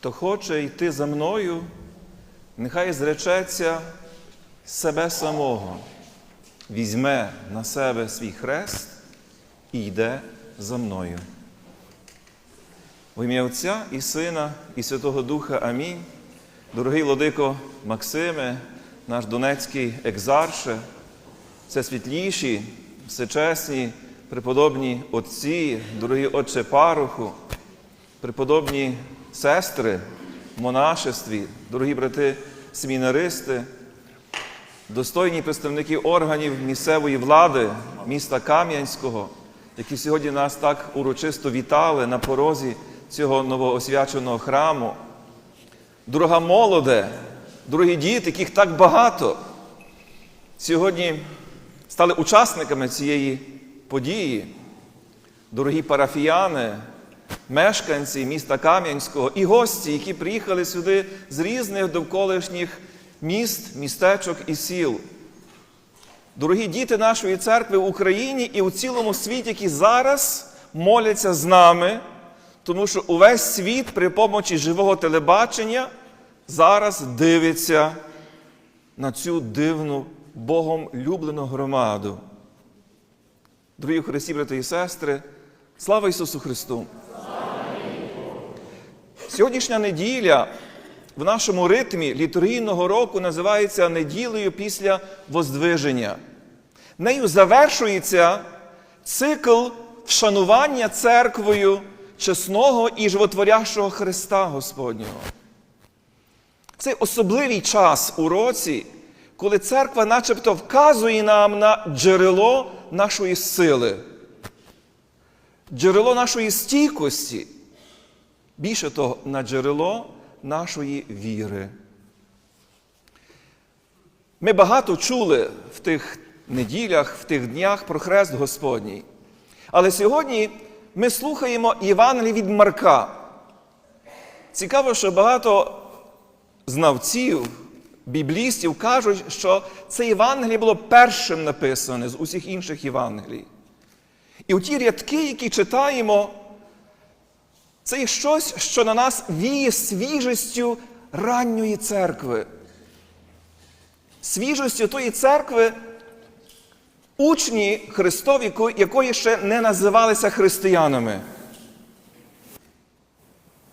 Хто хоче йти за мною, нехай зречеться себе самого, візьме на себе свій хрест і йде за мною. В ім'я Отця і Сина, і Святого Духа Амінь. Дорогий владико Максиме, наш донецький екзарше, це світліші, всечесні, преподобні отці, дорогі отче пароху, преподобні сестри в монашестві, дорогі брати семінаристи, достойні представники органів місцевої влади міста Кам'янського, які сьогодні нас так урочисто вітали на порозі цього новоосвяченого храму. Дорога молоде, дорогі діти, яких так багато, сьогодні стали учасниками цієї події, дорогі парафіяни, мешканці міста Кам'янського і гості, які приїхали сюди з різних довколишніх міст, містечок і сіл. Дорогі діти нашої церкви в Україні і у цілому світі, які зараз моляться з нами, тому що увесь світ при помочі живого телебачення зараз дивиться на цю дивну Богом люблену громаду. Дорогі Христі, брати і сестри, слава Ісусу Христу! Сьогоднішня неділя в нашому ритмі літургійного року називається неділею після Воздвиження. Нею завершується цикл вшанування церквою чесного і животворящого Христа Господнього. Це особливий час у році, коли церква начебто вказує нам на джерело нашої сили, джерело нашої стійкості, більше того, на джерело нашої віри. Ми багато чули в тих неділях, в тих днях про хрест Господній. Але сьогодні ми слухаємо Євангелії від Марка. Цікаво, що багато знавців, біблістів кажуть, що це Євангеліє було першим написане з усіх інших Євангелій. І у ті рядки, які читаємо, це є щось, що на нас віє свіжістю ранньої церкви. Свіжістю тої церкви, учні Христові, якої ще не називалися християнами.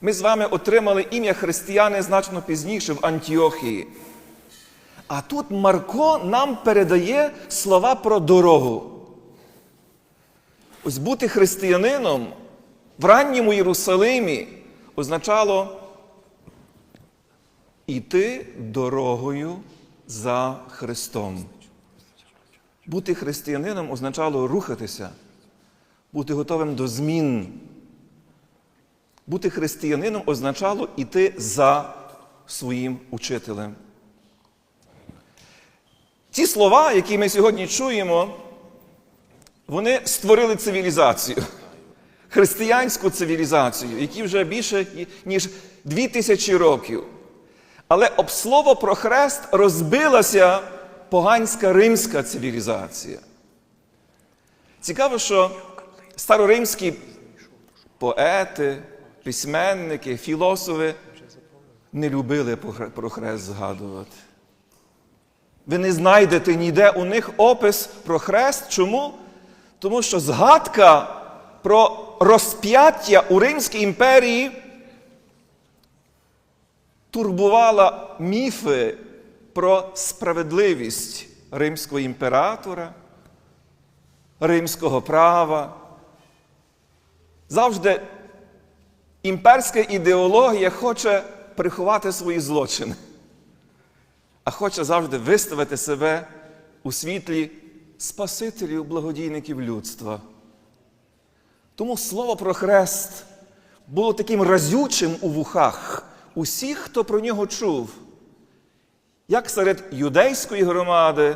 Ми з вами отримали ім'я християни значно пізніше в Антіохії. А тут Марко нам передає слова про дорогу. Ось бути християнином в ранньому Єрусалимі означало йти дорогою за Христом. Бути християнином означало рухатися, бути готовим до змін. Бути християнином означало йти за своїм учителем. Ті слова, які ми сьогодні чуємо, вони створили цивілізацію, християнську цивілізацію, які вже більше ніж дві тисячі років. Але об слово про хрест розбилася поганська римська цивілізація. Цікаво, що староримські поети, письменники, філософи не любили про хрест згадувати. Ви не знайдете ніде у них опис про хрест. Чому? Тому що згадка про розп'яття у Римській імперії турбувала міфи про справедливість римського імператора, римського права. Завжди імперська ідеологія хоче приховати свої злочини, а хоче завжди виставити себе у світлі Спасителів, благодійників людства. Тому слово про хрест було таким разючим у вухах усіх, хто про нього чув, як серед юдейської громади,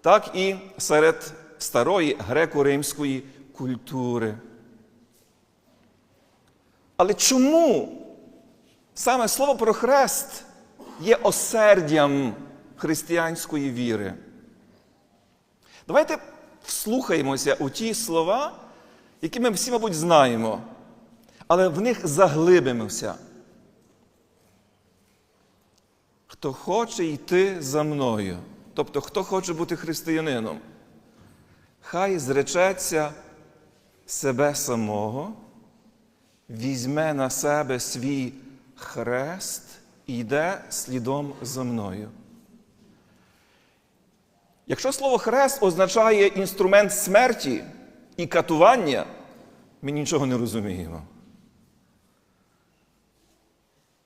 так і серед старої греко-римської культури. Але чому саме слово про хрест є осердям християнської віри? Давайте вслухаємося у ті слова, які ми всі, мабуть, знаємо, але в них заглибимося. хто хоче йти за мною, тобто хто хоче бути християнином, хай зречеться себе самого, візьме на себе свій хрест і йде слідом за мною. Якщо слово хрест означає інструмент смерті і катування, ми нічого не розуміємо.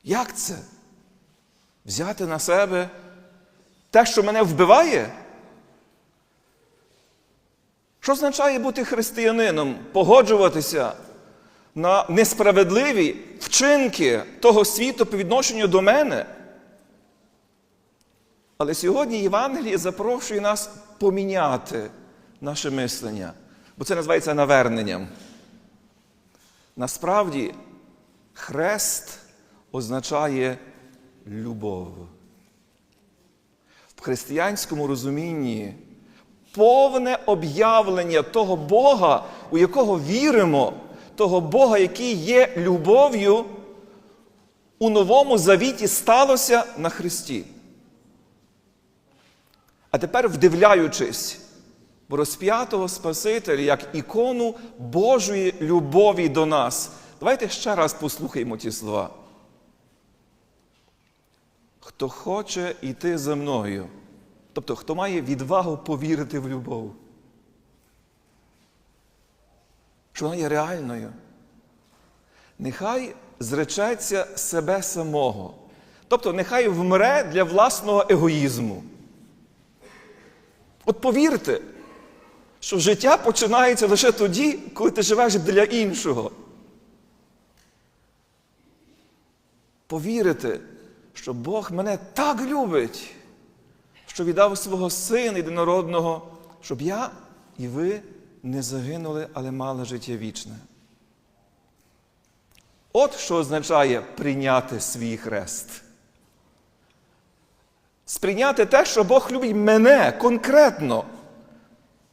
Як це? Взяти на себе те, що мене вбиває? Що означає бути християнином? Погоджуватися на несправедливі вчинки того світу по відношенню до мене? Але сьогодні Євангеліє запрошує нас поміняти наше мислення, бо це називається наверненням. Насправді, хрест означає любов. В християнському розумінні повне об'явлення того Бога, у якого віримо, того Бога, який є любов'ю, у новому завіті сталося на Христі. А тепер, вдивляючись розп'ятого Спасителя як ікону Божої любові до нас, давайте ще раз послухаємо ті слова. Хто хоче йти за мною, тобто хто має відвагу повірити в любов, що вона є реальною, нехай зречеться себе самого. Тобто, нехай вмре для власного егоїзму. От повірте, що життя починається лише тоді, коли ти живеш для іншого. Повірити, що Бог мене так любить, що віддав свого сина єдинородного, щоб я і ви не загинули, але мали життя вічне. От що означає прийняти свій хрест. Сприйняти те, що Бог любить мене конкретно,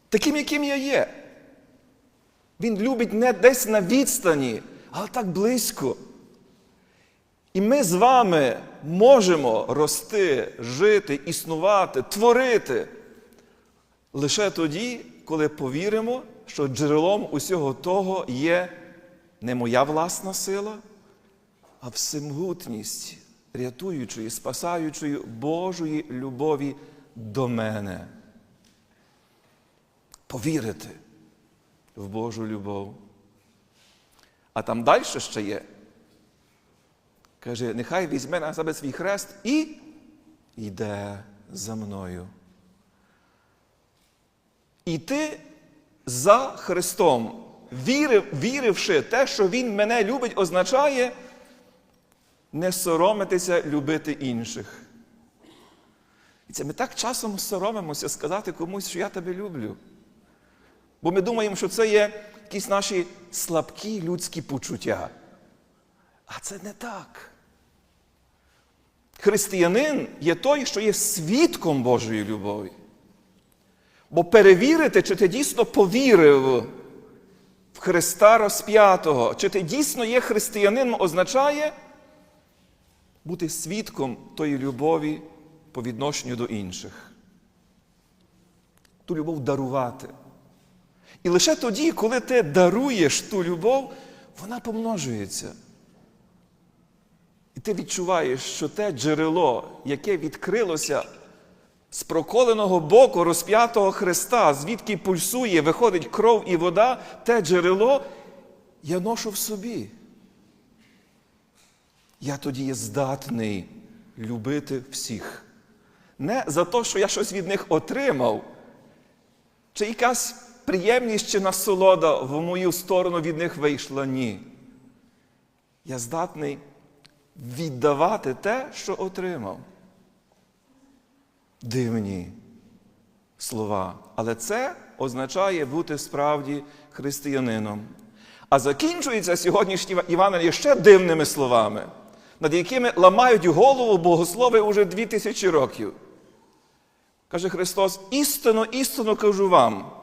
таким, яким я є. Він любить не десь на відстані, але так близько. І ми з вами можемо рости, жити, існувати, творити лише тоді, коли повіримо, що джерелом усього того є не моя власна сила, а всемогутність рятуючої, спасаючої Божої любові до мене. Повірити в Божу любов. А там далі ще є. Каже, нехай візьме на себе свій хрест і йде за мною. Іти за Христом, вірив, віривши те, що Він мене любить, означає не соромитися любити інших. І це ми так часом соромимося сказати комусь, що я тебе люблю. Бо ми думаємо, що це є якісь наші слабкі людські почуття. А це не так. Християнин є той, що є свідком Божої любові. Бо перевірити, чи ти дійсно повірив в Христа розп'ятого, чи ти дійсно є християнином, означає бути свідком тої любові по відношенню до інших. Ту любов дарувати. І лише тоді, коли ти даруєш ту любов, вона помножується. І ти відчуваєш, що те джерело, яке відкрилося з проколеного боку розп'ятого Христа, звідки пульсує, виходить кров і вода, те джерело я ношу в собі. Я тоді є здатний любити всіх. Не за те, що я щось від них отримав, чи якась приємність чи насолода в мою сторону від них вийшла. Ні. Я здатний віддавати те, що отримав. Дивні слова. Але це означає бути справді християнином. А закінчується сьогоднішнє Івангеліє ще дивними словами, над якими ламають голову богослови уже дві тисячі років. Каже Христос: істинно, істинно кажу вам,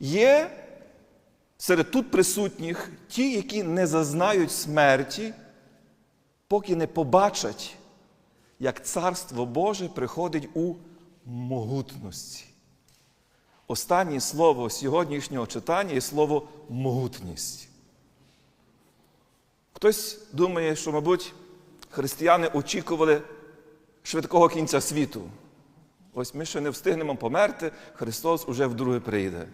є серед тут присутніх ті, які не зазнають смерті, поки не побачать як Царство Боже приходить у могутності. Останнє слово сьогоднішнього читання є слово могутність. Хтось думає, що, мабуть, християни очікували швидкого кінця світу. Ось ми ще не встигнемо померти, Христос уже вдруге прийде.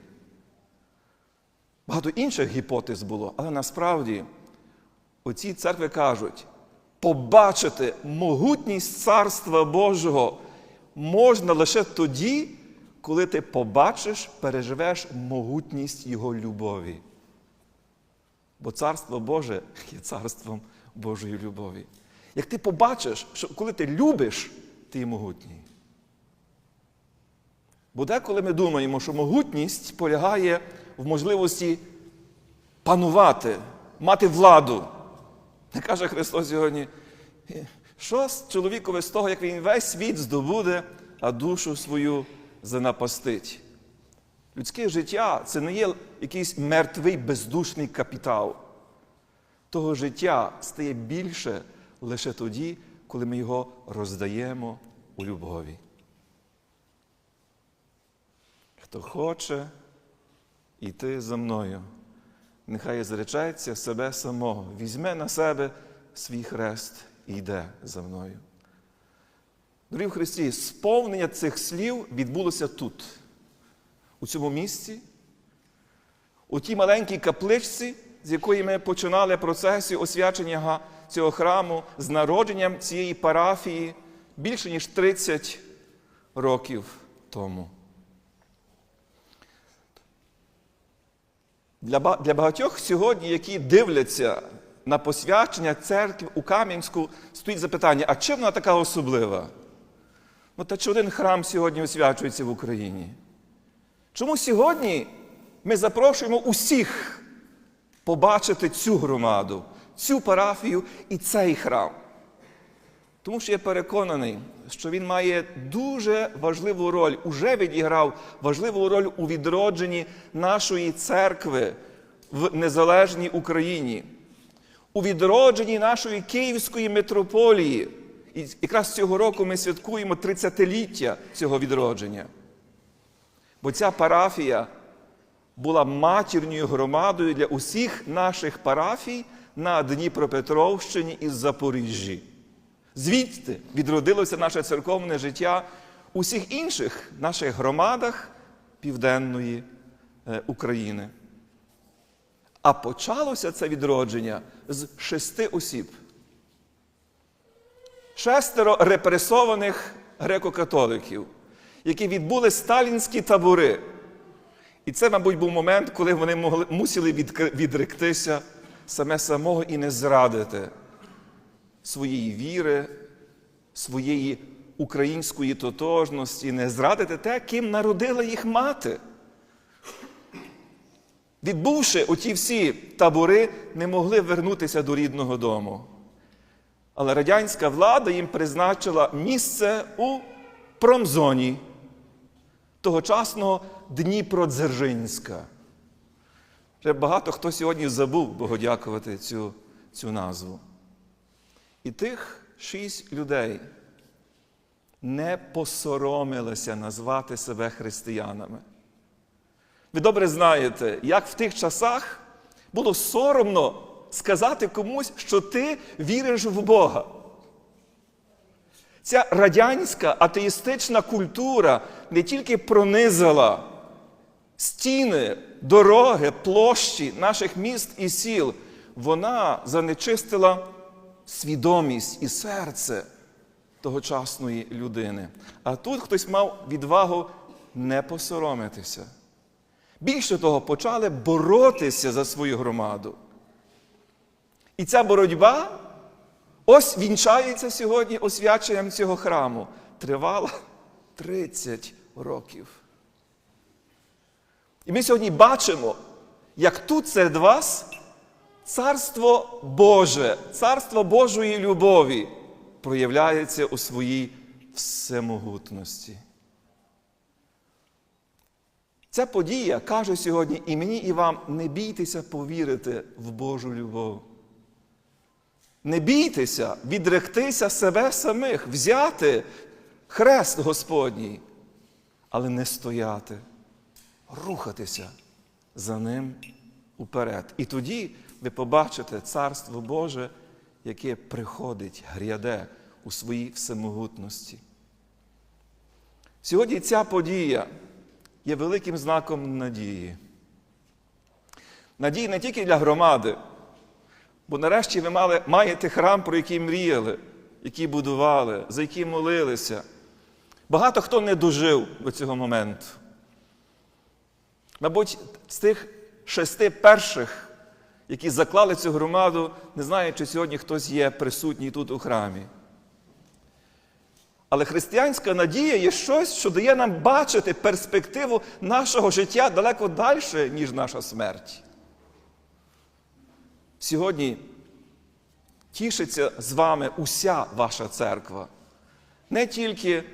Багато інших гіпотез було, але насправді оці церкви кажуть, побачити могутність Царства Божого можна лише тоді, коли ти побачиш, переживеш могутність Його любові. Бо Царство Боже є царством Божої любові. Як ти побачиш, що коли ти любиш, ти могутній. Бо деколи ми думаємо, що могутність полягає в можливості панувати, мати владу. Не каже Христос сьогодні, що з чоловікові з того, як він весь світ здобуде, а душу свою занапастить. Людське життя це не є якийсь мертвий бездушний капітал. Того життя стає більше лише тоді, коли ми його роздаємо у любові. Хто хоче йти за мною, нехай зречеться себе самого, візьме на себе свій хрест і йде за мною. Дорогі в Христі, сповнення цих слів відбулося тут, у цьому місці, у тій маленькій капличці, з якої ми починали процесію освячення цього храму з народженням цієї парафії більше ніж 30 років тому. Для багатьох сьогодні, які дивляться на посвячення церкви у Кам'янську, стоїть запитання: а чим вона така особлива? Ну, та чи один храм сьогодні освячується в Україні? Чому сьогодні ми запрошуємо усіх побачити цю громаду, цю парафію і цей храм? Тому що я переконаний, що він має дуже важливу роль, уже відіграв важливу роль у відродженні нашої церкви в незалежній Україні, у відродженні нашої Київської митрополії. І якраз цього року ми святкуємо 30-ліття цього відродження. Бо ця парафія була матірньою громадою для усіх наших парафій на Дніпропетровщині і Запоріжжі. Звідти відродилося наше церковне життя у всіх інших наших громадах Південної України. А почалося це відродження з шести осіб. Шестеро репресованих греко-католиків, які відбули сталінські табори. І це, мабуть, був момент, коли вони могли, мусили відректися саме самого і не зрадити своєї віри, своєї української тотожності, не зрадити те, ким народила їх мати. Відбувши оті всі табори, не могли вернутися до рідного дому. Але радянська влада їм призначила місце у промзоні тогочасного Дніпродзержинська. Вже багато хто сьогодні забув богодякувати цю, цю назву. І тих шість людей не посоромилися назвати себе християнами. Ви добре знаєте, як в тих часах було соромно сказати комусь, що ти віриш в Бога. Ця радянська атеїстична культура не тільки пронизала стіни, дороги, площі наших міст і сіл, вона занечистила свідомість і серце тогочасної людини. А тут хтось мав відвагу не посоромитися. Більше того, почали боротися за свою громаду. І ця боротьба ось вінчається сьогодні освяченням цього храму. Тривала 30 років. І ми сьогодні бачимо, як тут серед вас царство Боже, царство Божої любові проявляється у своїй всемогутності. Ця подія каже сьогодні і мені, і вам не бійтеся повірити в Божу любов. Не бійтеся відректися себе самих, взяти хрест Господній, але не стояти, рухатися за ним уперед. І тоді ви побачите Царство Боже, яке приходить, гряде у своїй всемогутності. Сьогодні ця подія є великим знаком надії. Надії не тільки для громади, бо нарешті ви мали, маєте храм, про який мріяли, який будували, за який молилися. Багато хто не дожив до цього моменту. Мабуть, з тих шести перших, які заклали цю громаду, не знаю, чи сьогодні хтось є присутній тут у храмі. Але християнська надія є щось, що дає нам бачити перспективу нашого життя далеко далі, ніж наша смерть. Сьогодні тішиться з вами уся ваша церква. Не тільки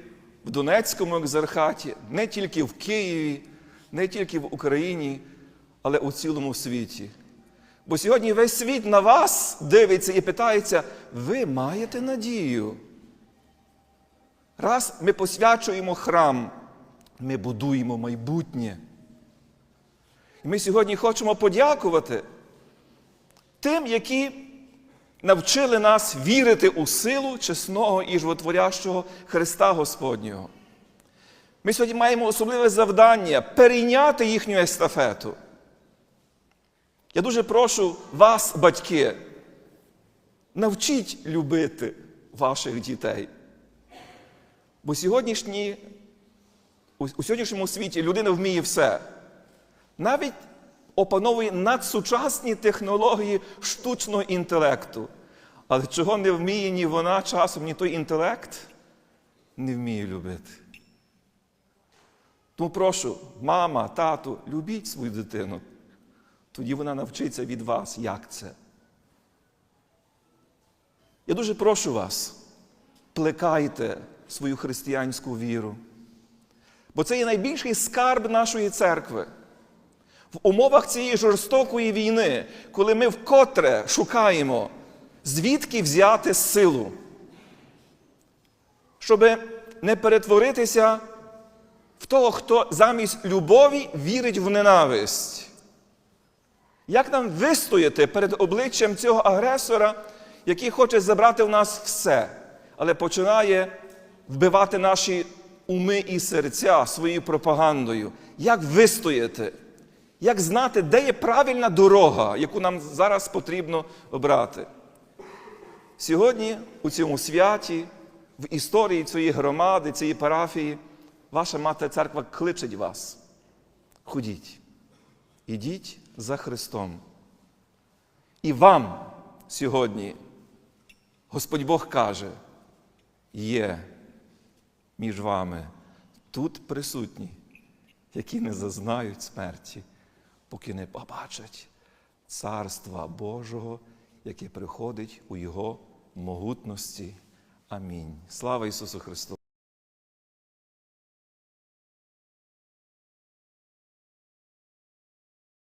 в Донецькому екзархаті, не тільки в Києві, не тільки в Україні, але у цілому світі. Бо сьогодні весь світ на вас дивиться і питається: ви маєте надію? Раз ми посвячуємо храм, ми будуємо майбутнє. І ми сьогодні хочемо подякувати тим, які навчили нас вірити у силу чесного і животворящого Христа Господнього. Ми сьогодні маємо особливе завдання перейняти їхню естафету. Я дуже прошу вас, батьки, навчіть любити ваших дітей. Бо сьогоднішні, у сьогоднішньому світі людина вміє все. Навіть опановує надсучасні технології штучного інтелекту. Але чого не вміє ні вона часом, ні той інтелект, не вміє любити. Тому прошу, мама, тату, любіть свою дитину. Тоді вона навчиться від вас, як це. Я дуже прошу вас, плекайте свою християнську віру. Бо це є найбільший скарб нашої церкви. В умовах цієї жорстокої війни, коли ми вкотре шукаємо, звідки взяти силу, щоб не перетворитися в того, хто замість любові вірить в ненависть. Як нам вистояти перед обличчям цього агресора, який хоче забрати в нас все, але починає вбивати наші уми і серця своєю пропагандою? Як вистояти? Як знати, де є правильна дорога, яку нам зараз потрібно обрати? Сьогодні, у цьому святі, в історії цієї громади, цієї парафії, ваша мати церква кличе вас. Ходіть, ідіть за Христом. І вам сьогодні Господь Бог каже, є між вами тут присутні, які не зазнають смерті, поки не побачать Царства Божого, яке приходить у Його могутності. Амінь. Слава Ісусу Христу!